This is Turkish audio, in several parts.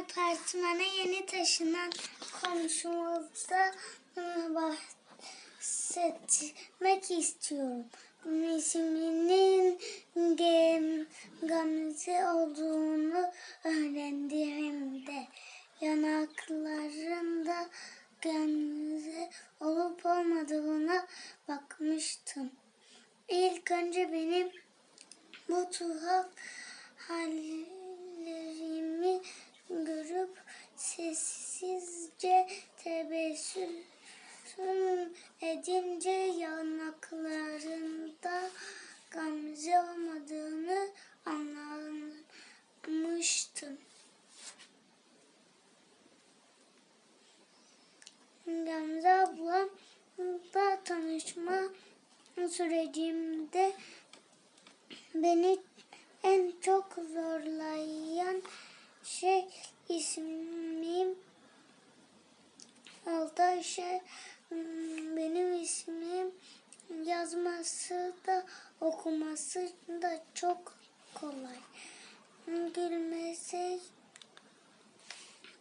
apartmana yeni taşınan komşumuzda bahsetmek istiyorum. İsminin Gem- Gamze olduğunu öğrendiğimde yanaklarında Gamze olup olmadığına bakmıştım. İlk önce benim bu tuhaf sessizce tebessüm edince yanaklarında gamze olmadığını anlamıştım. Gamze ablamla tanışma sürecimde beni en çok zorlayan şey ismim Şey, hmm, benim ismim yazması da okuması da çok kolay. Gülmese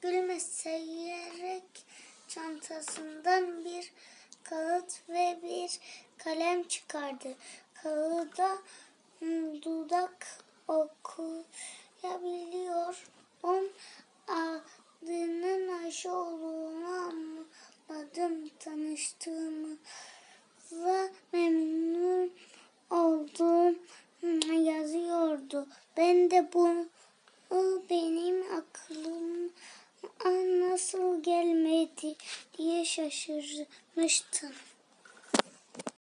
gülmeseyerek çantasından bir kağıt ve bir kalem çıkardı. Kağıda hmm, dudak okuyabiliyor. On adının Ayşe anladım. Tanıştığımıza memnun oldum yazıyordu. Ben de bu benim aklıma nasıl gelmedi diye şaşırmıştım.